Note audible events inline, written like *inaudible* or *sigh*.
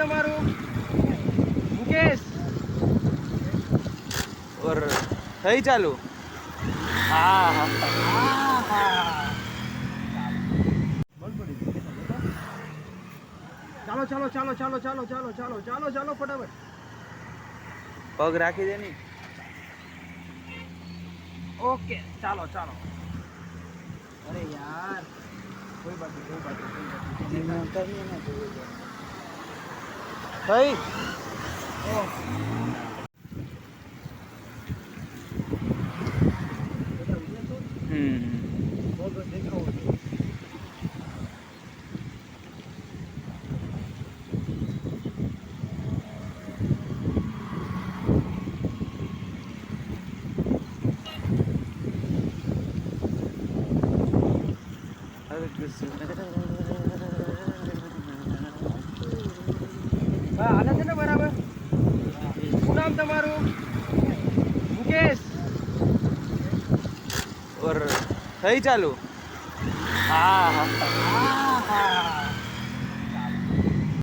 તમારું? મુકેશ? ઓર થઈ ચાલુ? હા હા. ચાલો ચાલો ચાલો ચાલો ચાલો ચાલો ચાલો ચાલો ચાલો ફટાફટ. પગ રાખી દે ની. ઓકે ચાલો ચાલો. અરે યાર કોઈ બાજુ કોઈ બાજુ કોઈ બાજુ. Hey. Oh. Hmm. I think this *laughs* હા હાલે છે ને બરાબર? શું નામ તમારું? મુકેશ. ઓર થઈ ચાલુ? હા.